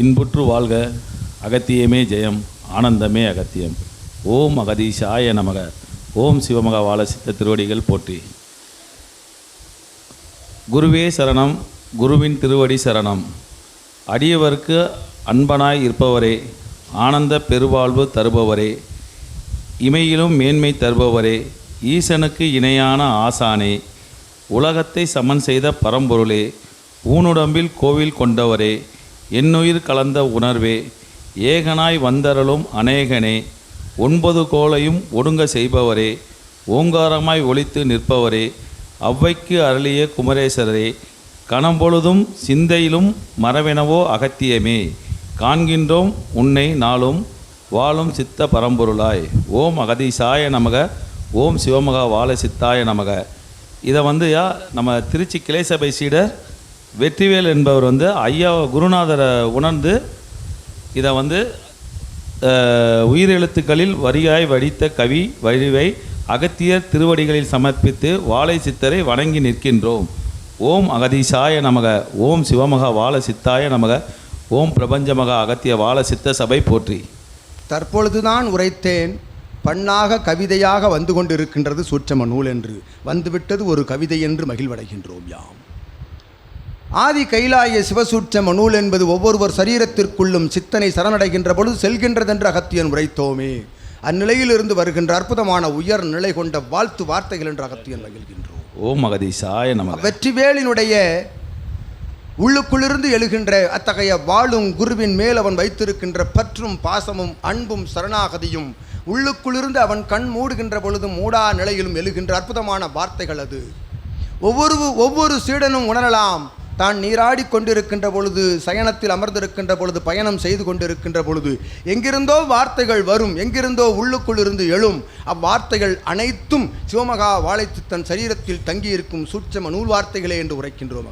இன்புற்று வாழ்க அகத்தியமே ஜெயம் ஆனந்தமே அகத்தியம். ஓம் அகதீஷாய நமக ஓம் சிவமக வாழ சித்த திருவடிகள் போற்றி. குருவே சரணம் குருவின் திருவடி சரணம். அடியவர்க்கு அன்பனாய் இருப்பவரே ஆனந்த பெருவாழ்வு தருபவரே இமையிலும் மேன்மை தருபவரே ஈசனுக்கு இணையான ஆசானே உலகத்தை சமன் செய்த பரம்பொருளே ஊனுடம்பில் கோவில் கொண்டவரே என்னுயிர் கலந்த உணர்வே ஏகனாய் வந்தரலும் அநேகனே ஒன்பது கோளையும் ஒடுங்க செய்பவரே ஓங்காரமாய் ஒளித்து நிற்பவரே அவ்வைக்கு அருளிய குமரேசரே கணம்பொழுதும் சிந்தையிலும் மரவெனவோ அகத்தியமே காண்கின்றோம் உன்னை நாளும் வாழும் சித்த பரம்பொருளாய். ஓம் அகதீசாய நமக ஓம் சிவமகா வாழ சித்தாய நமக. இதை வந்து யா நம்ம திருச்சி கிளைசபை சீடர் வெற்றிவேல் என்பவர் வந்து ஐயா குருநாதரை உணர்ந்து இதை வந்து உயிரெழுத்துக்களில் வரியாய் வடித்த கவி வடிவை அகத்தியர் திருவடிகளில் சமர்ப்பித்து வாழை சித்தரை வணங்கி நிற்கின்றோம். ஓம் அகதீசாய நமக ஓம் சிவமக வாழ சித்தாய நமக ஓம் பிரபஞ்சமக அகத்திய வாழ சித்த சபை போற்றி. தற்பொழுதுதான் உரைத்தேன் பண்ணாக கவிதையாக வந்து கொண்டிருக்கின்றது சூட்சம நூல் என்று. வந்துவிட்டது ஒரு கவிதை என்று மகிழ்வடைகின்றோம் யாம். ஆதி கைலாய சிவசூட்சம நூல் என்பது ஒவ்வொருவர் சரீரத்திற்குள்ளும் சித்தனை சரணடைகின்ற பொழுது செல்கின்றதென்று அகத்தியன் உரைத்தோமே. அந்நிலையிலிருந்து வருகின்ற அற்புதமான உயர் நிலை கொண்ட வாழ்த்து வார்த்தைகள் என்று அகத்தியன் மகிழ்கின்றோம். ஓம் அகதீசாய நமக. வெற்றிவேலினுடைய உள்ளுக்குள்ளிருந்து எழுகின்ற அத்தகைய வாழும் குருவின் மேல் அவன் வைத்திருக்கின்ற பற்றும் பாசமும் அன்பும் சரணாகதியும் உள்ளுக்குள்ளிருந்து அவன் கண் மூடுகின்ற பொழுதும் மூடா நிலையிலும் எழுகின்ற அற்புதமான வார்த்தைகள் அது. ஒவ்வொரு ஒவ்வொரு சீடனும் உணரலாம். தான் நீராடி கொண்டிருக்கின்ற பொழுது சயனத்தில் அமர்ந்திருக்கின்ற பொழுது பயணம் செய்து கொண்டிருக்கின்ற பொழுது எங்கிருந்தோ வார்த்தைகள் வரும் எங்கிருந்தோ உள்ளுக்குள் இருந்து எழும். அவ்வார்த்தைகள் அனைத்தும் சிவமகா வாழைத்து தன் சரீரத்தில் தங்கியிருக்கும் சூட்சம நூல் வார்த்தைகளே என்று உரைக்கின்றோம்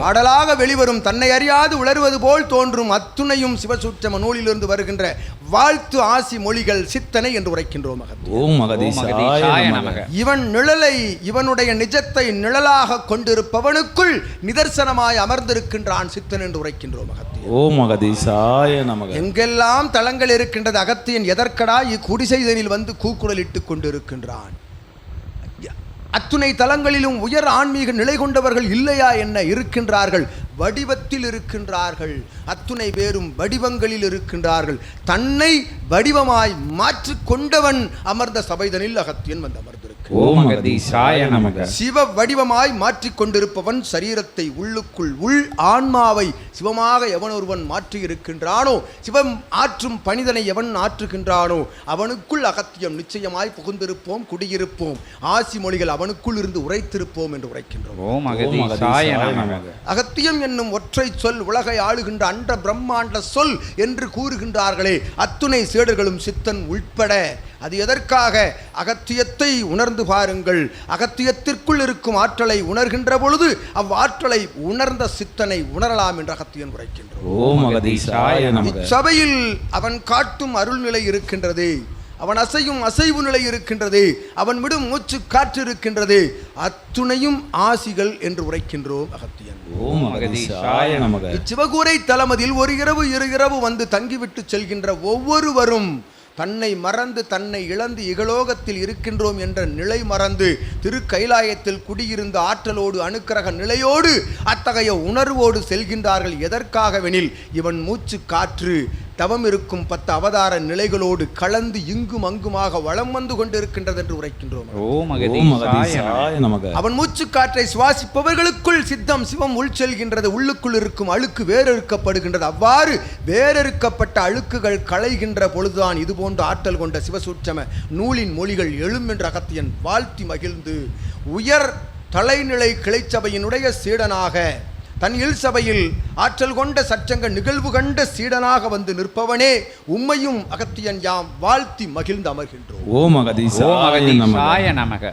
பாடலாக வெளிவரும் தன்னை அறியாது உளறுவது போல் தோன்றும் அத்துணையும் சிவசூட்சம நூலிலிருந்து வருகின்ற வாழ்த்து ஆசி மொழிகள் சித்தனை என்று உரைக்கின்றோம் நமக. இவன் நிழலை இவனுடைய நிஜத்தை நிழலாக கொண்டிருப்பவனுக்குள் நிதர்சனமாய் அமர்ந்திருக்கின்றான் சித்தன் என்று உரைக்கின்றோம் அகத்தியர். ஓம் அகதீசாய நமக. எங்கெல்லாம் தலங்கள் இருக்கின்றது அகத்தியன் எதற்கடா இக்குடிசைதனில் வந்து கூக்குரலிட்டுக் கொண்டிருக்கின்றான்? அத்துணை தலங்களிலும் உயர் ஆன்மீக நிலை கொண்டவர்கள் இல்லையா என்ன இருக்கின்றார்கள்? வடிவத்தில் இருக்கின்றார்கள். அத்துணை பேரும் வடிவங்களில் இருக்கின்றார்கள். தன்னை வடிவமாய் மாற்றிக் கொண்டவன் அமர்ந்த சபைதனில் அகத்தியன் வந்து அமர்ந்திருக்கிறான். ஓம் அகதீசாய நமக. சிவ வடிவமாய் மாற்றிக் கொண்டிருப்பவன் சரீரத்தை உள்ளுக்குள் உள் ஆன்மாவை சிவமாக எவன் ஒருவன் மாற்றி இருக்கின்றானோ சிவம் ஆற்றும் பணிதனை எவன் ஆற்றுகின்றானோ அவனுக்குள் அகத்தியம் நிச்சயமாய் புகுந்திருப்போம் குடியிருப்போம். ஆசி மொழிகள் அவனுக்குள் இருந்து உரைத்திருப்போம் என்று உரைக்கின்றோம். ஓம் அகதீசாய நமக. அகத்தியம் என்னும் ஒற்றை சொல் உலகை ஆளுகின்ற அண்ட பிரம்மாண்ட சொல் என்று கூறுகின்றார்களே அத்துணை சீடர்களும் சித்தன் உட்பட அது எதற்காக? அகத்தியத்தை உணர்ந்து பாருங்கள். அகத்தியத்திற்குள் இருக்கும் ஆற்றலை உணர்கின்ற பொழுது அவ்வாற்றலை உணர்ந்த சித்தனை உணரலாம் என்று அகத்தியன் நமக. சபையில் அவன் காட்டும் அருள்நிலை இருக்கின்றது. அவன் அசையும் அசைவு நிலை இருக்கின்றது. அவன் விடும் மூச்சு காற்று இருக்கின்றது. அத்துணையும் ஆசிகள் என்று உரைக்கின்றோம் அகத்தியன். இச்சிவகூரை தலமதில் ஒரு இரவு இரு இரவு வந்து தங்கிவிட்டு செல்கின்ற ஒவ்வொருவரும் தன்னை மறந்து தன்னை இழந்து இகலோகத்தில் இருக்கின்றோம் என்ற நிலை மறந்து திருக்கைலாயத்தில் குடியிருந்த ஆற்றலோடு அணுக்கரக நிலையோடு அத்தகைய உணர்வோடு செல்கின்றார்கள் எதற்காகவெனில் இவன் மூச்சு காற்று தவம் இருக்கும் பத்து அவதார நிலைகளோடு கலந்து இங்கும் அங்குமாக வளம் வந்து கொண்டிருக்கின்றது என்று உரைக்கின்றோம் அவன் மூச்சு காற்றை சுவாசிப்பவர்களுக்குள் சித்தம் சிவம் உள் செல்கின்றது உள்ளுக்குள் இருக்கும் அழுக்கு வேறறுக்கப்படுகின்றது. அவ்வாறு வேறறுக்கப்பட்ட அழுக்குகள் களைகின்ற பொழுதுதான் இது போன்ற ஆற்றல் கொண்ட சிவசூட்சம நூலின் மொழிகள் எழும் என்ற அகத்தியன் வாழ்த்தி மகிழ்ந்து உயர் தலைநிலை கிளைச்சபையினுடைய சீடனாக தன் இல் சபையில் ஆற்றல் கொண்ட சச்சங்க நிகழ்வு கண்ட சீடனாக வந்து நிற்பவனே உம்மையும் அகத்தியன் யாம் வாழ்த்தி மகிழ்ந்து அமர்கின்றோம். ஓம் அகதீசாய நமக.